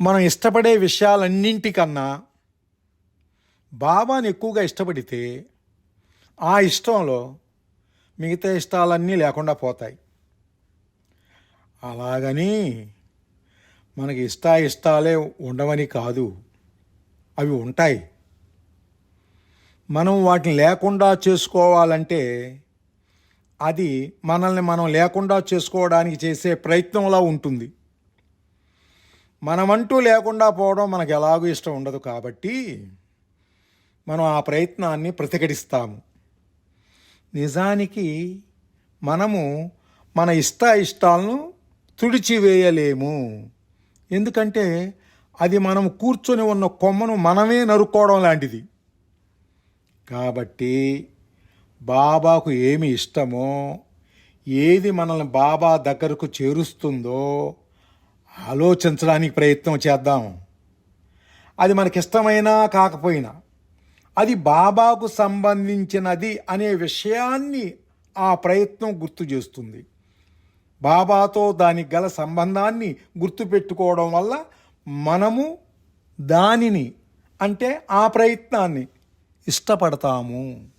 మనం ఇష్టపడే విషయాలన్నింటికన్నా బాబాని ఎక్కువగా ఇష్టపడితే ఆ ఇష్టంలో మిగతా ఇష్టాలన్నీ లేకుండా పోతాయి. అలాగని మనకి ఇష్ట ఇష్టాలే ఉండవని కాదు. అవి ఉంటాయి. మనం వాటిని లేకుండా చేసుకోవాలంటే అది మనల్ని మనం లేకుండా చేసుకోవడానికి చేసే ప్రయత్నంలా ఉంటుంది. మనమంటూ లేకుండా పోవడం మనకు ఎలాగూ ఇష్టం ఉండదు కాబట్టి మనం ఆ ప్రయత్నాన్ని ప్రతిఘటిస్తాము. నిజానికి మనము మన ఇష్ట ఇష్టాలను తుడిచివేయలేము. ఎందుకంటే అది మనం కూర్చొని ఉన్న కొమ్మను మనమే నరుక్కోవడం లాంటిది. కాబట్టి బాబాకు ఏమి ఇష్టమో ఏది మనల్ని బాబా దగ్గరకు చేరుస్తుందో ఆలోచించడానికి ప్రయత్నం చేద్దాం. అది మనకిష్టమైనా కాకపోయినా అది బాబాకు సంబంధించినది అనే విషయాన్ని ఆ ప్రయత్నం గుర్తు చేస్తుంది. బాబాతో దానికి గల సంబంధాన్ని గుర్తుపెట్టుకోవడం వల్ల మనము దానిని అంటే ఆ ప్రయత్నాన్ని ఇష్టపడతాము.